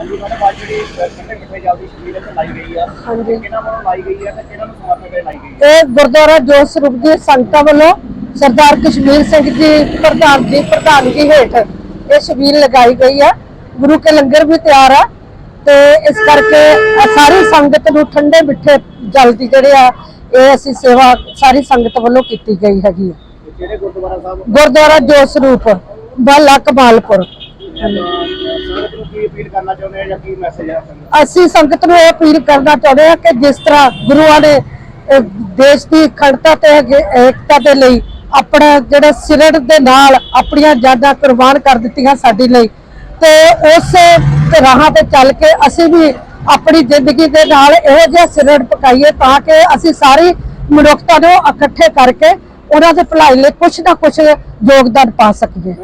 ਹਾਂਜੀ ਮੈਡਮ ਅੱਜ ਜਿਹੜੀ ਕਿੰਨੇ ਮਿੱਠੇ ਜਲਦੀ ਸ਼ਬੀਲ ਇੱਥੇ ਲਾਈ ਗਈ ਆ? ਹਾਂਜੀ। ਕਿਹਨਾਂ ਵੱਲੋਂ ਲਾਈ ਗਈ ਆ ਤੇ ਕਿਹਨਾਂ ਨੂੰ ਸਮਰਪਿਤ ਇਹ ਲਾਈ ਗਈ ਆ? ਇਹ ਗੁਰਦੁਆਰਾ ਜੋਤ ਸਰੂਪ ਦੀ ਸੰਗਤਾਂ ਵੱਲੋਂ ਸਰਦਾਰ ਕਸ਼ਮੀਰ ਸਿੰਘ ਜੀ ਪ੍ਰਧਾਨ ਜੀ ਪ੍ਰਧਾਨਗੀ ਹੇਠ ਇਹ ਸ਼ਬੀਲ ਲਗਾਈ ਗਈ ਹੈ ਗੁਰੂ ਕੇ ਲੰਗਰ ਵੀ ਤਿਆਰ ਹੈ ਤੇ ਇਸ ਕਰਕੇ ਸਾਰੀ ਸੰਗਤ ਨੂੰ ਠੰਡੇ ਮਿੱਠੇ ਜਲ ਦੀ ਜਿਹੜੇ ਆ ਇਹ ਅਸੀਂ ਸੇਵਾ ਸਾਰੀ ਸੰਗਤ ਵੱਲੋਂ ਕੀਤੀ ਗਈ ਹੈਗੀ ਜਿਹੜੇ ਗੁਰਦੁਆਰਾ ਸਾਹਿਬ? ਗੁਰਦੁਆਰਾ ਜੋਤ ਸਰੂਪ ਬਾਲਾ ਕਮਾਲਪੁਰ। ਕੀ ਅਪੀਲ ਕਰਨਾ ਚਾਹੁੰਦੇ ਆ ਜਾਂ ਕੀ ਮੈਸੇਜ ਆ ਸੰਗਤ ਅਸੀਂ ਸੰਗਤ ਨੂੰ ਇਹ ਅਪੀਲ ਕਰਨਾ ਚਾਹੁੰਦੇ ਹਾਂ ਕਿ ਜਿਸ ਤਰ੍ਹਾਂ ਗੁਰੂਆਂ ਨੇ ਦੇਸ਼ ਦੀ ਅਖੰਡਤਾ ਤੇ ਏਕਤਾ ਦੇ ਲਈ ਆਪਣਾ ਜਿਹੜਾ ਸਿਰੜ ਦੇ ਨਾਲ ਆਪਣੀਆਂ ਜਾਨਾਂ ਕੁਰਬਾਨ ਕਰ ਦਿੱਤੀਆਂ ਸਾਡੀ ਲਈ। ਤੇ ਉਸ ਰਾਹਾਂ ਤੇ ਚੱਲ ਕੇ ਅਸੀਂ ਵੀ ਆਪਣੀ ਜ਼ਿੰਦਗੀ ਦੇ ਨਾਲ ਇਹੋ ਜਿਹਾ ਸਿਰੜ ਪਕਾਈਏ ਤਾਂ ਕਿ ਅਸੀਂ ਸਾਰੀ ਮਨੁੱਖਤਾ ਨੂੰ ਇਕੱਠੇ ਕਰਕੇ ਉਹਨਾਂ ਦੇ ਭਲਾਈ ਲਈ ਕੁਝ ਨਾ ਕੁਝ ਯੋਗਦਾਨ ਪਾ ਸਕੀਏ।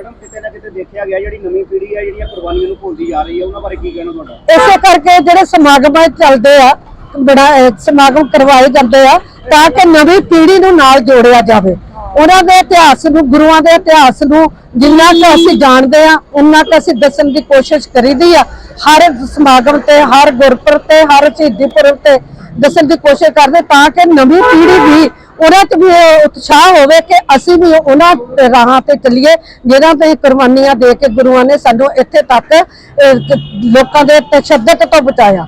ਮੈਡਮ ਦੇਖਿਆ ਗਿਆ ਜਿਹੜੀ ਨਵੀਂ ਪੀੜ੍ਹੀ ਆ ਜਿਹੜੀਆਂ ਕੁਰਬਾਨੀਆਂ ਨੂੰ ਭੁੱਲਦੀ ਜਾ ਰਹੀ ਹੈ, ਉਹਨਾਂ ਬਾਰੇ ਕੀ ਕਹਿਣਾ ਤੁਹਾਡਾ? ਇਸੇ ਕਰਕੇ ਜਿਹੜੇ ਸਮਾਗਮ ਚੱਲਦੇ ਆ, ਬੜਾ ਸਮਾਗਮ ਕਰਵਾਏ ਜਾਂਦੇ ਆ, ਤਾਂ ਕਿ ਨਵੀਂ ਪੀੜ੍ਹੀ ਨੂੰ ਨਾਲ ਜੋੜਿਆ ਜਾਵੇ। ਉਹਨਾਂ ਦੇ ਇਤਿਹਾਸ ਨੂੰ, ਗੁਰੂਆਂ ਦੇ ਇਤਿਹਾਸ ਨੂੰ, ਜਿੰਨਾ ਕਿ ਅਸੀਂ ਜਾਣਦੇ ਆ, ਉਹਨਾਂ ਕਿ ਅਸੀਂ ਦੱਸਣ ਦੀ ਕੋਸ਼ਿਸ਼ ਕਰੀਦੀ ਆ। ਹਰ ਸਮਾਗਮ ਤੇ, ਹਰ ਗੁਰਪੁਰਬ ਤੇ, ਹਰ ਸ਼ਹੀਦੀ ਪੁਰਬ ਤੇ ਦੱਸਣ ਦੀ ਕੋਸ਼ਿਸ਼ ਕਰਦੇ ਤਾਂ ਕਿ ਨਵੀਂ ਪੀੜ੍ਹੀ ਵੀ ਉਹਨਾਂ 'ਚ ਵੀ ਉਤਸ਼ਾਹ ਹੋਵੇ ਕਿ ਅਸੀਂ ਵੀ ਉਹਨਾਂ ਰਾਹਾਂ ਤੇ ਚੱਲੀਏ, ਜਿਹਨਾਂ ਤੇ ਕੁਰਬਾਨੀਆਂ ਦੇ ਕੇ ਗੁਰੂਆਂ ਨੇ ਸਾਨੂੰ ਇੱਥੇ ਤੱਕ ਲੋਕਾਂ ਦੇ ਤਸ਼ੱਦਦ ਤੋਂ ਬਚਾਇਆ।